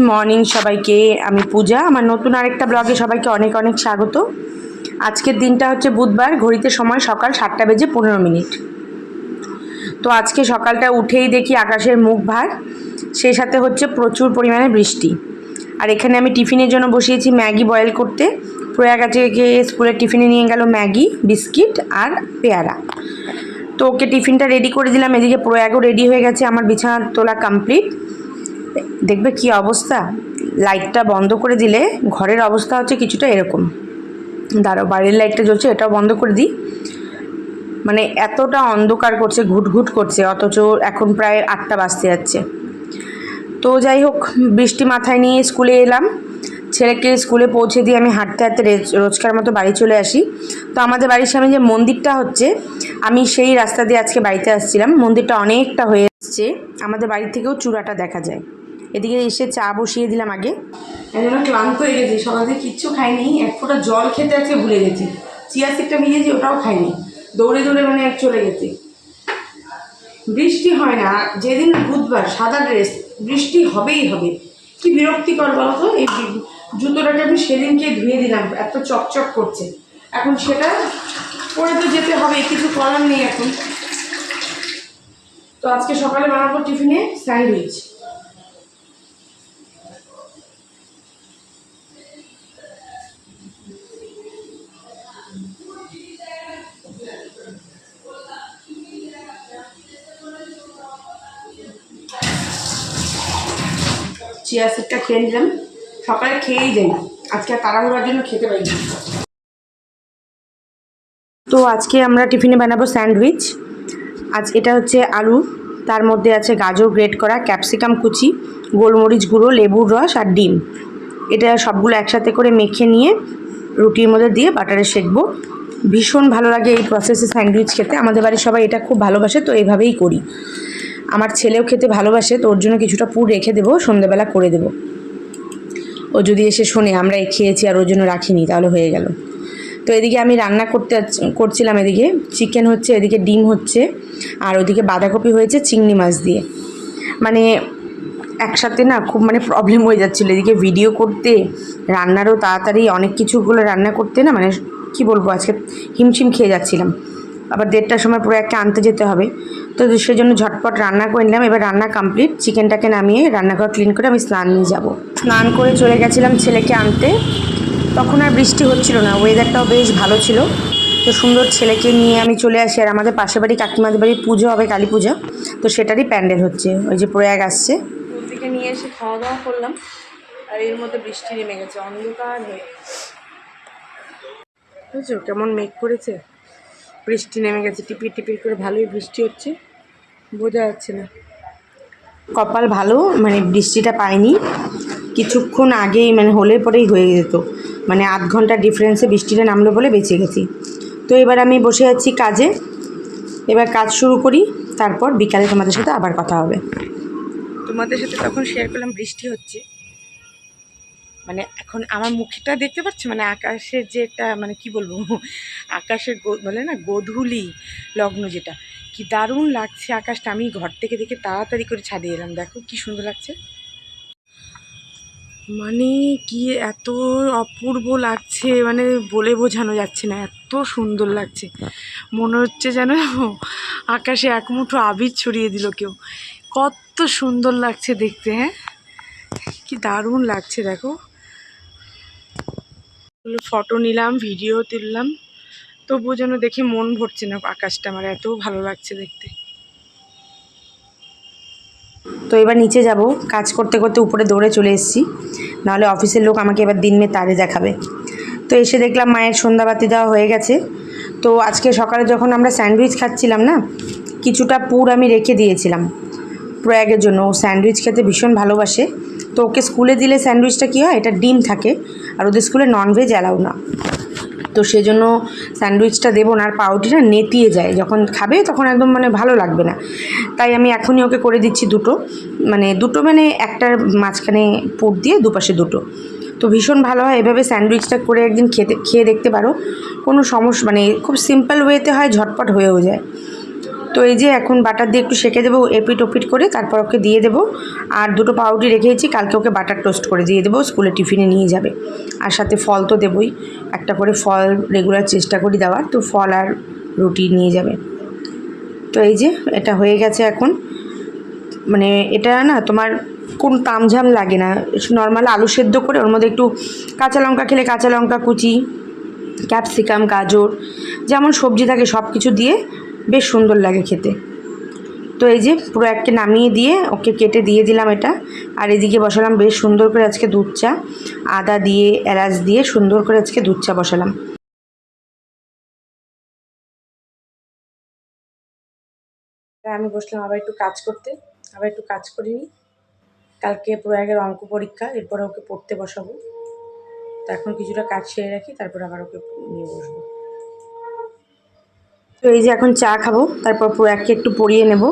Morning সবাইকে, আমি পূজা। আমার নতুন আরেকটা ব্লগে সবাইকে অনেক অনেক স্বাগত। আজকের দিনটা হচ্ছে বুধবার, ঘড়িতে সময় সকাল সাতটা বেজে পনেরো মিনিট। তো আজকে সকালটা উঠেই দেখি আকাশের মুখ ভার সেই সাথে হচ্ছে প্রচুর পরিমাণে বৃষ্টি। আর এখানে আমি টিফিনের জন্য বসিয়েছি ম্যাগি বয়েল করতে। প্রয়াগাছে স্কুলের টিফিনে নিয়ে গেল ম্যাগি, বিস্কিট আর পেয়ারা। তো ওকে টিফিনটা রেডি করে দিলাম। এদিকে প্রয়াগও রেডি হয়ে গেছে। আমার বিছানা তোলা কমপ্লিট। দেখবে কি অবস্থা? লাইটটা বন্ধ করে দিলে ঘরের অবস্থা হচ্ছে কিছুটা এরকম। দাঁড়াও বাড়ির লাইটটা জ্বলছে, এটাও বন্ধ করে দিই। মানে এতটা অন্ধকার করছে, ঘুটঘুট করছে, অথচ এখন প্রায় আটটা বাজতে যাচ্ছে। তো যাই হোক, বৃষ্টি মাথায় নিয়ে স্কুলে এলাম। ছেলেকে স্কুলে পৌঁছে দিয়ে আমি হাঁটতে হাঁটতে রোজকার মতো বাড়ি চলে আসি। তো আমাদের বাড়ির সামনে যে মন্দিরটা হচ্ছে, আমি সেই রাস্তা দিয়ে আজকে বাড়িতে আসছিলাম। মন্দিরটা অনেকটা হয়ে এসছে আমাদের বাড়ি থেকেও চূড়াটা দেখা যায়। এদিকে এসে চা বসিয়ে দিলাম আগে। এই জন্য ক্লান্ত হয়ে গেছি, সকাল থেকে কিচ্ছু খাইনি, এক ফোঁটা জল খেতে আজকে ভুলে গেছি। চিয়া সিটটা ভিজেছি, ওটাও খাইনি। দৌড়ে দৌড়ে মানে এক চলে গেছি। বৃষ্টি হয় না যেদিন বুধবার সাদা ড্রেস, বৃষ্টি হবেই হবে। কি বিরক্তিকর বলো তো এই জুতোটাকে আমি সেদিনকে ধুয়ে দিলাম, এত চকচক করছে। এখন সেটা পরে তো যেতে হবে, কিছু করার নেই এখন। তো আজকে সকালে বানাবো টিফিনে স্যান্ডউইচ। চিয়া সিডটা খেয়ে নিলাম। সকালে খেয়েই যাই আজকে তাড়াহুড়ার জন্য খেতে পারি। তো আজকে আমরা টিফিনে বানাবো স্যান্ডউইচ। আজ এটা হচ্ছে আলু, তার মধ্যে আছে গাজর গ্রেট করা, ক্যাপসিকাম কুচি, গোলমরিচ গুঁড়ো, লেবুর রস আর ডিম। এটা সবগুলো একসাথে করে মেখে নিয়ে রুটির মধ্যে দিয়ে বাটারে সেঁকবো। ভীষণ ভালো লাগে এই প্রসেসে স্যান্ডউইচ খেতে। আমাদের বাড়ির সবাই এটা খুব ভালোবাসে, তো এইভাবেই করি। আমার ছেলেও খেতে ভালোবাসে, তো ওর জন্য কিছুটা পুর রেখে দেবো সন্ধ্যেবেলা করে দেবো। ও যদি এসে শোনে, আমরা খেয়েছি আর ওর জন্য রাখিনি, তাহলে হয়ে গেল। তো এদিকে আমি রান্না করতে করছিলাম এদিকে, চিকেন হচ্ছে, এদিকে ডিম হচ্ছে, আর ওদিকে বাঁধাকপি হয়েছে চিংড়ি মাছ দিয়ে। মানে একসাথে না খুব মানে প্রবলেম হয়ে যাচ্ছিল, এদিকে ভিডিও করতে, রান্নারও তাড়াতাড়ি অনেক কিছুগুলো রান্না করতে না মানে কি বলব, আজকে হিমশিম খেয়ে যাচ্ছিলাম। আবার দেড়টার সময় পুরো একটা আনতে যেতে হবে। তো সেই জন্য ঝটপট রান্না করে নিলাম। এবার রান্না কমপ্লিট চিকেনটাকে নামিয়ে রান্নাঘর ক্লিন করে আমি স্নান নিয়ে যাব। স্নান করে চলে গেছিলাম ছেলেকে আনতে। তখন আর বৃষ্টি হচ্ছিল না। ওয়েদারটাও বেশ ভালো ছিল। তো সুন্দর ছেলেকে নিয়ে আমি চলে আসি। আর আমাদের পাশের বাড়ি কাকিমাদের বাড়ি পুজো হবে কালী পূজা। তো সেটারই প্যান্ডেল হচ্ছে। ওই যে প্রয়াগ আসছে। থেকে নিয়ে এসে খাওয়া দাওয়া করলাম। আর এর মধ্যে বৃষ্টি নেমে গেছে। অন্ধকার হয়ে বুঝছ? কেমন মেঘ করেছে। বৃষ্টি নেমে গেছে টিপির টিপির করে ভালোই বৃষ্টি হচ্ছে বোঝা যাচ্ছে না। কপাল ভালো মানে বৃষ্টিটা পাইনি। কিছুক্ষণ আগেই মানে হলে পরেই হয়ে যেত। মানে আধ ঘণ্টা ডিফারেন্সে বৃষ্টিটা নামলো বলে বেঁচে গেছি। তো এবার আমি বসে আছি কাজে। এবার কাজ শুরু করি তারপর বিকালে তোমাদের সাথে আবার কথা হবে। তোমাদের সাথে তখন শেয়ার করলাম বৃষ্টি হচ্ছে। মানে এখন আমার মুখটা দেখতে পাচ্ছ? মানে আকাশের যে একটা মানে কি বলব? আকাশের বলে না, গোধূলি লগ্ন যেটা। কি দারুণ লাগছে আকাশটা। আমি ঘর থেকে দেখে তাড়াতাড়ি করে ছাদে এলাম। দেখো কি সুন্দর লাগছে। মানে কি এত অপূর্ব লাগছে। মানে বলে বোঝানো যাচ্ছে না। এত সুন্দর লাগছে। মনে হচ্ছে যেন আকাশে এক মুঠো আবির ছড়িয়ে দিল কেউ। কত সুন্দর লাগছে দেখতে হ্যাঁ? কি দারুণ লাগছে, দেখো। ফটো নিলাম ভিডিও তুললাম। তবুও যেন দেখে মন ভরছে না আকাশটা, আমার এত ভালো লাগছে দেখতে। তো এবার নিচে যাব, কাজ করতে করতে উপরে দৌড়ে চলে এসেছি। নাহলে অফিসের লোক আমাকে এবার দিন মে তারে দেখাবে। তো এসে দেখলাম মায়ের সন্ধ্যাবাতি দেওয়া হয়ে গেছে। তো আজকে সকালে যখন আমরা স্যান্ডউইচ খাচ্ছিলাম না, কিছুটা পুর আমি রেখে দিয়েছিলাম প্রয়াগের জন্য। ও স্যান্ডউইচ খেতে ভীষণ ভালোবাসে। তো ওকে স্কুলে দিলে স্যান্ডউইচটা কী হয়? এটা ডিম থাকে। আর ওদের স্কুলে ননভেজ অ্যালাউ না। তো সেজন্য স্যান্ডউইচটা দেবো না, আর পাউরুটিটা নেতিয়ে যায়। যখন খাবে তখন একদম মানে ভালো লাগবে না। তাই আমি এখনই ওকে করে দিচ্ছি দুটো। মানে দুটো মানে একটার মাঝখানে পুর দিয়ে দুপাশে দুটো। তো ভীষণ ভালো হয়, এভাবে স্যান্ডউইচটা করে একদিন খেতে, খেয়ে দেখতে পারো। কোনো সমস্যা মানে খুব সিম্পল ওয়েতে হয়, ঝটপট হয়েও যায়। তো এই যে এখন বাটার দিয়ে একটু সেঁকে দেবো এপিট ওপিট করে, তারপর ওকে দিয়ে দেবো। আর দুটো পাউরুটি রেখেছি কালকে ওকে বাটার টোস্ট করে দিয়ে দেবো, স্কুলে টিফিনে নিয়ে যাবে। আর সাথে ফল তো দেবই, একটা করে ফল রেগুলার চেষ্টা করি দেওয়ার, তো ফল আর রুটি নিয়ে যাবে। তো এই যে এটা হয়ে গেছে এখন। মানে এটা না তোমার কোন তামঝাম লাগে না নর্মাল আলু সেদ্ধ করে ওর মধ্যে একটু কাঁচা লঙ্কা খেলে কাঁচা লঙ্কা কুচি, ক্যাপসিকাম, গাজর, যেমন সবজি থাকে সব কিছু দিয়ে বেশ সুন্দর লাগে খেতে। তো এই যে পুরো একটা নামিয়ে দিয়ে ওকে কেটে দিয়ে দিলাম এটা। আর এদিকে বসালাম বেশ সুন্দর করে আজকে দুধ চা। আদা দিয়ে, এলাচ দিয়ে সুন্দর করে আজকে দুধ চা বসালাম। আমি বসলাম আবার একটু কাজ করতে। আবার একটু কাজ করিনি। কালকে প্রয়াগের অঙ্ক পরীক্ষা, এরপরে ওকে পড়তে বসাবো। তো এখন কিছুটা কাজ সেরে রাখি, তারপর আবার ওকে নিয়ে বসবো। তো এই যে এখন চা খাব, তারপর প্রয়াগকে একটু পরিয়ে নেব।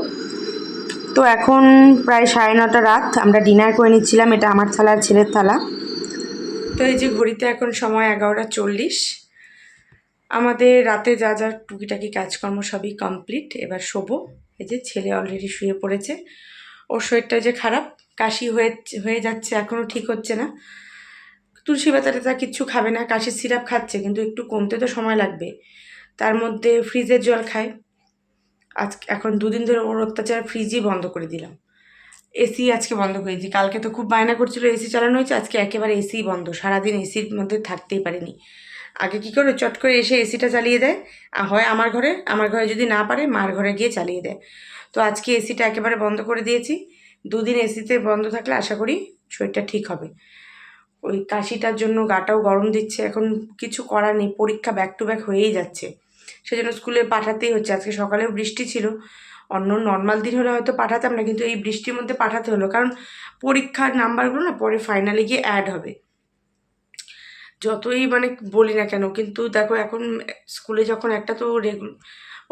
তো এখন প্রায় সাড়ে নটা রাত, আমরা ডিনার করে নিচ্ছিলাম, এটা আমার থালা আর ছেলের থালা। তো এই যে ঘড়িতে এখন সময় এগারোটা চল্লিশ। আমাদের রাতে যা যা টুকিটাকি কাজকর্ম সবই কমপ্লিট, এবার শোবো। এই যে ছেলে অলরেডি শুয়ে পড়েছে, ওর শরীরটা যে খারাপ, কাশি হয়ে হয়ে যাচ্ছে এখনও ঠিক হচ্ছে না। তুলসী পাতাটা তা কিচ্ছু খাবে না, কাশির সিরাপ খাচ্ছে, কিন্তু একটু কমতে তো সময় লাগবে। তার মধ্যে ফ্রিজের জল খায়। আজ এখন দুদিন ধরে ওর অত্যাচার ফ্রিজই বন্ধ করে দিলাম। এসি আজকে বন্ধ করে কালকে তো খুব বায়না করছিল এসি চালানো হয়েছে, আজকে একেবারে এসি বন্ধ। সারাদিন এসির মধ্যে থাকতেই পারেনি। আগে কি করে চট করে এসে এসিটা চালিয়ে দেয়? আর হয় আমার ঘরে আমার ঘরে যদি না পারে, মার ঘরে গিয়ে চালিয়ে দেয়। তো আজকে এসিটা একেবারে বন্ধ করে দিয়েছি। দুদিন এসিতে বন্ধ থাকলে আশা করি শরীরটা ঠিক হবে। ওই কাশিটার জন্য গাটাও গরম দিচ্ছে। এখন কিছু করার নেই, পরীক্ষা ব্যাক টু ব্যাক হয়েই যাচ্ছে। সেজন্য স্কুলে পাঠাতেই হচ্ছে। আজকে সকালেও বৃষ্টি ছিল। অন্য নর্মাল দিন হলে হয়তো পাঠাতাম না, কিন্তু এই বৃষ্টির মধ্যে পাঠাতে হলো। কারণ পরীক্ষার নাম্বারগুলো না পরে ফাইনালে গিয়ে অ্যাড হবে। যতই মানে বলি না কেন, কিন্তু দেখো এখন স্কুলে যখন একটা তো রেগুল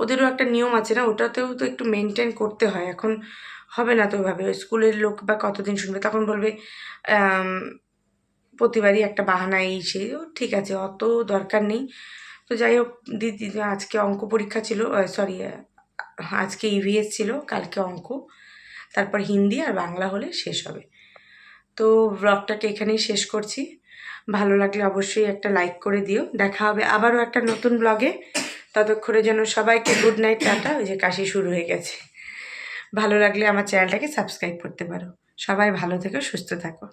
ওদেরও একটা নিয়ম আছে না, ওটাতেও তো একটু মেনটেন করতে হয়। এখন হবে না তো ওইভাবে স্কুলের লোক বা কতদিন শুনবে? তখন বলবে প্রতিবারই একটা বাহানা এই সে ঠিক আছে, অত দরকার নেই। তো যাই হোক, দিদি, আজকে অঙ্ক পরীক্ষা ছিল সরি আজকে ইভিএস ছিল, কালকে অঙ্ক। তারপর হিন্দি আর বাংলা হলে শেষ হবে। তো ব্লগটাকে এখানেই শেষ করছি। ভালো লাগলে অবশ্যই একটা লাইক করে দিও। দেখা হবে আবারও একটা নতুন ব্লগে ততক্ষণের জন্য সবাইকে গুড নাইট টাটা। ওই যে কাশি শুরু হয়ে গেছে। ভালো লাগলে আমার চ্যানেলটাকে সাবস্ক্রাইব করতে পারো। সবাই ভালো থেকো, সুস্থ থাকো।